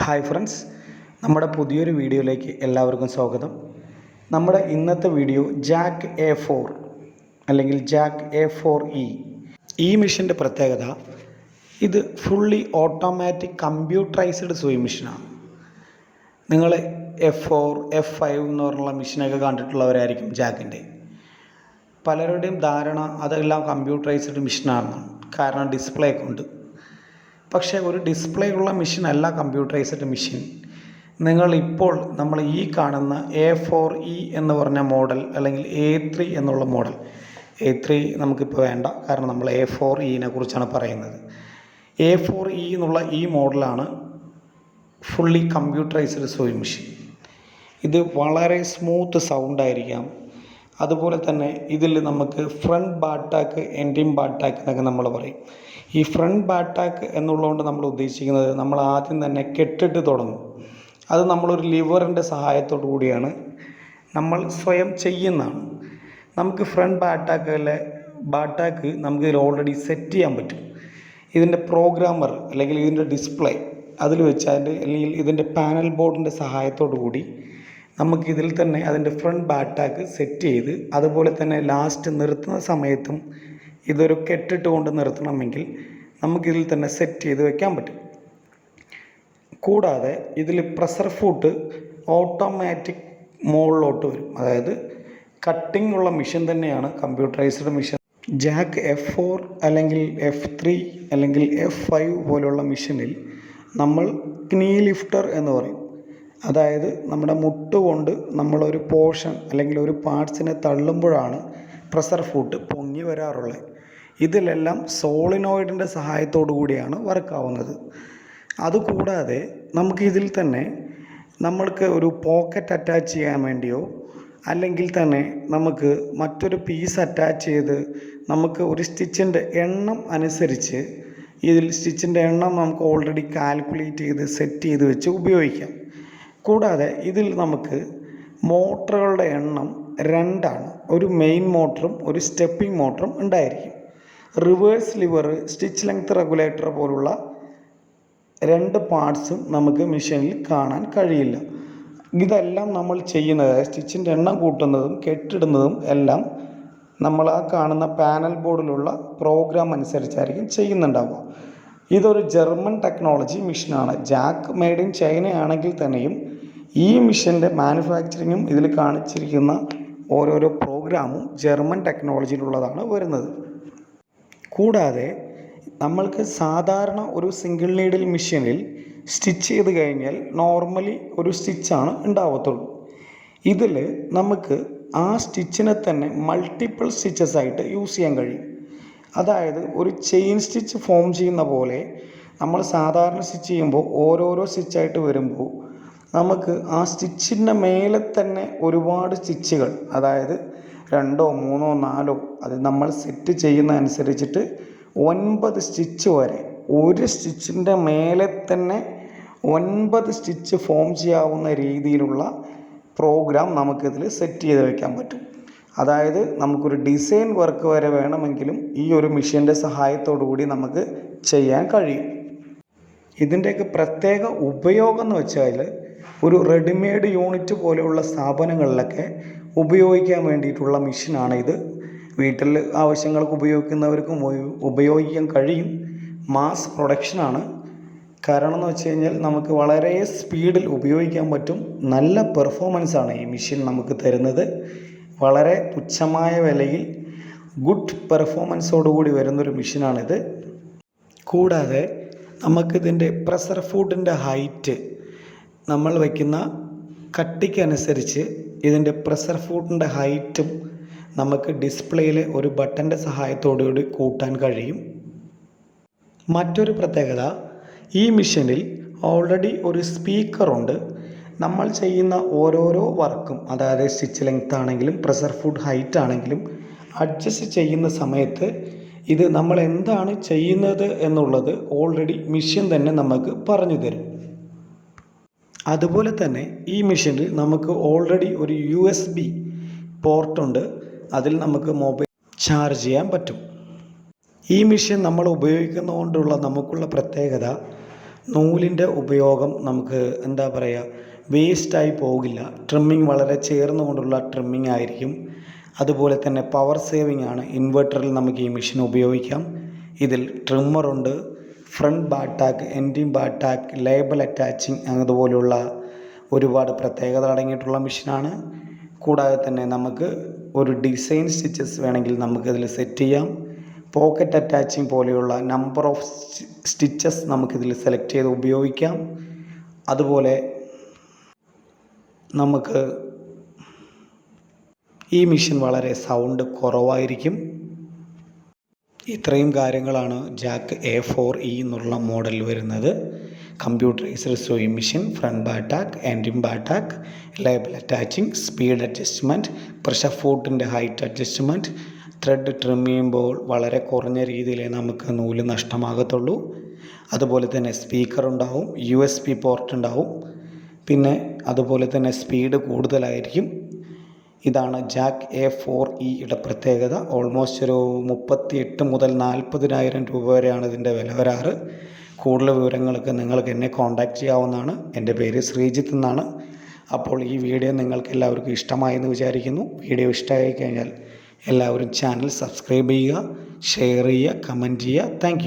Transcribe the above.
Hi friends നമ്മുടെ പുതിയൊരു വീഡിയോയിലേക്ക് എല്ലാവർക്കും സ്വാഗതം. നമ്മുടെ ഇന്നത്തെ വീഡിയോ ജാക്ക് എ ഫോർ അല്ലെങ്കിൽ ജാക്ക് എ ഫോർ ഇ. ഈ മെഷീന്റെ പ്രത്യേകത ഇത് ഫുള്ളി ഓട്ടോമാറ്റിക് കമ്പ്യൂട്ടറൈസ്ഡ് സൂയി മെഷീനാണ് നിങ്ങൾ എഫ് ഫോർ എഫ് ഫൈവ് എന്ന് പറഞ്ഞുള്ള മെഷീനൊക്കെ കണ്ടിട്ടുള്ളവരായിരിക്കും ജാക്കിന്റെ. പലരുടെയും ധാരണ അതെല്ലാം കമ്പ്യൂട്ടറൈസ്ഡ് മെഷീനാണെന്നാണ് കാരണം ഡിസ്പ്ലേ ഒക്കെ ഉണ്ട്. പക്ഷേ ഒരു ഡിസ്പ്ലേ ഉള്ള മെഷീൻ അല്ല കമ്പ്യൂട്ടറൈസ്ഡ് മെഷീൻ. നിങ്ങൾ ഇപ്പോൾ നമ്മൾ ഈ കാണുന്ന എ ഫോർ ഇ എന്ന് പറഞ്ഞ മോഡൽ അല്ലെങ്കിൽ എ ത്രീ എന്നുള്ള മോഡൽ. എ ത്രീ നമുക്കിപ്പോൾ വേണ്ട കാരണം നമ്മൾ എ ഫോർ ഇനെ കുറിച്ചാണ് പറയുന്നത്. എ ഫോർ ഇ എന്നുള്ള ഈ മോഡലാണ് ഫുള്ളി കമ്പ്യൂട്ടറൈസ്ഡ് സോയിങ് മെഷീൻ ഇത് വളരെ സ്മൂത്ത് സൗണ്ട് ആയിരിക്കാം. അതുപോലെ തന്നെ ഇതിൽ നമുക്ക് ഫ്രണ്ട് ബാട്ടാക്ക് എൻഡിങ് ബാട്ടാക്ക് എന്നൊക്കെ നമ്മൾ പറയും. ഈ ഫ്രണ്ട് ബാറ്റാക്ക് എന്നുള്ളതുകൊണ്ട് നമ്മൾ ഉദ്ദേശിക്കുന്നത് നമ്മൾ ആദ്യം തന്നെ കെട്ടിട്ട് തുടങ്ങും. അത് നമ്മളൊരു ലിവറിന്റെ സഹായത്തോടു കൂടിയാണ് നമ്മൾ സ്വയം ചെയ്യുന്നതാണ്. നമുക്ക് ഫ്രണ്ട് ബാറ്റാക്കിലെ ബാറ്റാക്ക് നമുക്ക് ഇതിൽ ഓൾറെഡി സെറ്റ് ചെയ്യാൻ പറ്റും. ഇതിന്റെ പ്രോഗ്രാമർ അല്ലെങ്കിൽ ഇതിന്റെ ഡിസ്പ്ലേ അതിൽ വെച്ച് അതിന്റെ അല്ലെങ്കിൽ ഇതിന്റെ പാനൽ ബോർഡിന്റെ സഹായത്തോടു കൂടി നമുക്ക് ഇതിൽ തന്നെ അതിന്റെ ഫ്രണ്ട് ബാറ്റാക്ക് സെറ്റ് ചെയ്ത് അതുപോലെ തന്നെ ലാസ്റ്റ് നിർത്തുന്ന സമയത്തും ഇതൊരു കെട്ടിട്ട് കൊണ്ട് നിർത്തണമെങ്കിൽ നമുക്കിതിൽ തന്നെ സെറ്റ് ചെയ്ത് വെക്കാൻ പറ്റും. കൂടാതെ ഇതിൽ പ്രഷർ ഫുട്ട് ഓട്ടോമാറ്റിക് മുകളിലോട്ട് വരും. അതായത് കട്ടിംഗ് ഉള്ള മെഷീൻ തന്നെയാണ് computerised machine Jack F four അല്ലെങ്കിൽ എഫ് ത്രീ അല്ലെങ്കിൽ എഫ് ഫൈവ് പോലുള്ള മെഷീനിൽ നമ്മൾ ക്നീ ലിഫ്റ്റർ എന്ന് പറയും. അതായത് നമ്മുടെ മുട്ട് കൊണ്ട് നമ്മളൊരു പോർഷൻ അല്ലെങ്കിൽ ഒരു പാർട്സിനെ തള്ളുമ്പോഴാണ് പ്രഷർ ഫുട്ട് പൊങ്ങി വരാറുള്ളത്. ഇതിലെല്ലാം സോളിനോയിഡിന്റെ സഹായത്തോടു കൂടിയാണ് വർക്കാവുന്നത്. അതുകൂടാതെ നമുക്ക് ഇതിൽ തന്നെ നമ്മൾക്ക് ഒരു പോക്കറ്റ് അറ്റാച്ച് ചെയ്യാൻ വേണ്ടിയോ അല്ലെങ്കിൽ തന്നെ നമുക്ക് മറ്റൊരു പീസ് അറ്റാച്ച് ചെയ്ത് നമുക്ക് ഒരു സ്റ്റിച്ചിന്റെ എണ്ണം അനുസരിച്ച് ഇതിൽ സ്റ്റിച്ചിന്റെ എണ്ണം നമുക്ക് ഓൾറെഡി കാൽക്കുലേറ്റ് ചെയ്ത് സെറ്റ് ചെയ്ത് വെച്ച് ഉപയോഗിക്കാം. കൂടാതെ ഇതിൽ നമുക്ക് മോട്ടറുകളുടെ എണ്ണം രണ്ടാണ്. ഒരു മെയിൻ മോട്ടറും ഒരു സ്റ്റെപ്പിംഗ് മോട്ടറും ഉണ്ടായിരിക്കും. Reverse lever stitch length regulator പോലുള്ള രണ്ട് പാർട്സും നമുക്ക് മെഷീനിൽ കാണാൻ കഴിയില്ല. ഇതെല്ലാം നമ്മൾ ചെയ്യുന്നത് സ്റ്റിച്ചിന്റെ എണ്ണം കൂട്ടുന്നതും കെട്ടിടുന്നതും എല്ലാം നമ്മൾ ആ കാണുന്ന പാനൽ ബോർഡിലുള്ള പ്രോഗ്രാം അനുസരിച്ചായിരിക്കും ചെയ്യുന്നുണ്ടാവുക. ഇതൊരു ജർമ്മൻ ടെക്നോളജി മെഷീനാണ്. ജാക്ക് മെയ്ഡ് ഇൻ ചൈന ആണെങ്കിൽ തന്നെയും ഈ മെഷീന്റെ മാനുഫാക്ചറിങ്ങും ഇതിൽ കാണിച്ചിരിക്കുന്ന ഓരോരോ പ്രോഗ്രാമും ജർമ്മൻ ടെക്നോളജിയിലുള്ളതാണ് വരുന്നത്. കൂടാതെ നമ്മൾക്ക് സാധാരണ ഒരു സിംഗിൾ നീഡിൽ മെഷീനിൽ സ്റ്റിച്ച് ചെയ്ത് കഴിഞ്ഞാൽ നോർമലി ഒരു സ്റ്റിച്ചാണ് ഉണ്ടാവത്തുള്ളൂ. ഇതിൽ നമുക്ക് ആ സ്റ്റിച്ചിനെ തന്നെ മൾട്ടിപ്പിൾ സ്റ്റിച്ചസ് ആയിട്ട് യൂസ് ചെയ്യാൻ കഴിയും. അതായത് ഒരു ചെയിൻ സ്റ്റിച്ച് ഫോം ചെയ്യുന്ന പോലെ നമ്മൾ സാധാരണ സ്റ്റിച്ച് ചെയ്യുമ്പോൾ ഓരോരോ സ്റ്റിച്ചായിട്ട് വരുമ്പോൾ നമുക്ക് ആ സ്റ്റിച്ചിന്റെ മേലെ തന്നെ ഒരുപാട് സ്റ്റിച്ചുകൾ അതായത് രണ്ടോ മൂന്നോ നാലോ അത് നമ്മൾ സെറ്റ് ചെയ്യുന്ന അനുസരിച്ചിട്ട് ഒൻപത് സ്റ്റിച്ച് വരെ ഒരു സ്റ്റിച്ചിന്റെ മേലെ തന്നെ ഒൻപത് സ്റ്റിച്ച് ഫോം ചെയ്യാവുന്ന രീതിയിലുള്ള പ്രോഗ്രാം നമുക്കിതിൽ സെറ്റ് ചെയ്ത് വയ്ക്കാൻ പറ്റും. അതായത് നമുക്കൊരു ഡിസൈൻ വർക്ക് വരെ വേണമെങ്കിലും ഈ ഒരു മെഷീന്റെ കൂടി നമുക്ക് ചെയ്യാൻ കഴിയും. ഇതിന്റെയൊക്കെ പ്രത്യേക ഉപയോഗം എന്ന് വെച്ചാൽ ഒരു റെഡിമെയ്ഡ് യൂണിറ്റ് പോലെയുള്ള സ്ഥാപനങ്ങളിലൊക്കെ ഉപയോഗിക്കാൻ വേണ്ടിയിട്ടുള്ള മെഷീനാണ് ഇത് വീട്ടിൽ ആവശ്യങ്ങൾക്ക് ഉപയോഗിക്കുന്നവർക്കും ഉപയോഗിക്കാൻ കഴിയും. മാസ് പ്രൊഡക്ഷനാണ്. കാരണം എന്ന് വെച്ച് കഴിഞ്ഞാൽ നമുക്ക് വളരെ സ്പീഡിൽ ഉപയോഗിക്കാൻ പറ്റും. നല്ല പെർഫോമൻസാണ് ഈ മെഷീൻ നമുക്ക് തരുന്നത്. വളരെ തുച്ഛമായ വിലയിൽ ഗുഡ് പെർഫോമൻസോടുകൂടി വരുന്നൊരു മെഷീനാണിത്. കൂടാതെ നമുക്കിതിന്റെ പ്രഷർ ഫുഡിന്റെ ഹൈറ്റ് നമ്മൾ വയ്ക്കുന്ന കട്ടിക്കനുസരിച്ച് ഇതിന്റെ പ്രഷർ ഫുഡിന്റെ ഹൈറ്റും നമുക്ക് ഡിസ്പ്ലേയിലെ ഒരു ബട്ടന്റെ സഹായത്തോടുകൂടി കൂട്ടാൻ കഴിയും. മറ്റൊരു പ്രത്യേകത ഈ മിഷനിൽ ഓൾറെഡി ഒരു സ്പീക്കറുണ്ട് നമ്മൾ ചെയ്യുന്ന ഓരോരോ വർക്കും അതായത് സ്റ്റിച്ച് ലെങ്ത് ആണെങ്കിലും പ്രഷർ ഫുഡ് ഹൈറ്റ് ആണെങ്കിലും അഡ്ജസ്റ്റ് ചെയ്യുന്ന സമയത്ത് ഇത് നമ്മൾ എന്താണ് ചെയ്യുന്നത് എന്നുള്ളത് ഓൾറെഡി മിഷൻ തന്നെ നമുക്ക് പറഞ്ഞു തരും. അതുപോലെ തന്നെ ഈ മെഷീനിൽ നമുക്ക് ഓൾറെഡി ഒരു യു എസ് ബി പോർട്ടുണ്ട് അതിൽ നമുക്ക് മൊബൈൽ ചാർജ് ചെയ്യാൻ പറ്റും. ഈ മെഷീൻ നമ്മൾ ഉപയോഗിക്കുന്നതുകൊണ്ടുള്ള നമുക്കുള്ള പ്രത്യേകത നൂലിന്റെ ഉപയോഗം നമുക്ക് എന്താ പറയുക വേസ്റ്റായി പോകില്ല. ട്രിമ്മിങ് വളരെ ചേർന്നുകൊണ്ടുള്ള ട്രിമ്മിങ് ആയിരിക്കും. അതുപോലെ തന്നെ പവർ സേവിംഗ് ആണ്. ഇൻവെർട്ടറിൽ നമുക്ക് ഈ മെഷീൻ ഉപയോഗിക്കാം. ഇതിൽ ട്രിമ്മറുണ്ട് front bartack ending bartack label attaching അതുപോലുള്ള ഒരുപാട് പ്രത്യേകത അടങ്ങിയിട്ടുള്ള മെഷീനാണ്. കൂടാതെ തന്നെ നമുക്ക് ഒരു ഡിസൈൻ സ്റ്റിച്ചസ് വേണമെങ്കിൽ നമുക്കിതിൽ സെറ്റ് ചെയ്യാം. പോക്കറ്റ് അറ്റാച്ചിങ് പോലെയുള്ള നമ്പർ ഓഫ് സ്റ്റിച്ചസ് നമുക്കിതിൽ സെലക്ട് ചെയ്ത് ഉപയോഗിക്കാം. അതുപോലെ നമുക്ക് ഈ മെഷീൻ വളരെ സൗണ്ട് കുറവായിരിക്കും. ഇത്രയും കാര്യങ്ങളാണ് ജാക്ക് എ ഫോർ ഇ എന്നുള്ള മോഡൽ വരുന്നത്. Computerised sewing machine front bartack ending bartack label attaching speed adjustment pressure ഫൂട്ടിന്റെ height adjustment thread trim ചെയ്യുമ്പോൾ വളരെ കുറഞ്ഞ രീതിയിലേ നമുക്ക് നൂൽ നഷ്ടമാകത്തുള്ളൂ. അതുപോലെ തന്നെ സ്പീക്കർ ഉണ്ടാവും യു എസ് പി പോർട്ട് ഉണ്ടാവും. പിന്നെ അതുപോലെ തന്നെ സ്പീഡ് കൂടുതലായിരിക്കും. ഇതാണ് ജാക്ക് എ ഫോർ ഇയുടെ പ്രത്യേകത. ഓൾമോസ്റ്റ് ഒരു മുപ്പത്തി എട്ട് മുതൽ നാൽപ്പതിനായിരം രൂപ വരെയാണ് ഇതിന്റെ വില വരാറ്. കൂടുതൽ വിവരങ്ങൾക്ക് നിങ്ങൾക്ക് എന്നെ കോൺടാക്റ്റ് ചെയ്യാവുന്നതാണ്. എന്റെ പേര് ശ്രീജിത്ത് എന്നാണ്. അപ്പോൾ ഈ വീഡിയോ നിങ്ങൾക്ക് എല്ലാവർക്കും ഇഷ്ടമായെന്ന് വിചാരിക്കുന്നു. വീഡിയോ ഇഷ്ടമായി കഴിഞ്ഞാൽ എല്ലാവരും ചാനൽ സബ്സ്ക്രൈബ് ചെയ്യുക ഷെയർ ചെയ്യുക കമന്റ് ചെയ്യുക. താങ്ക്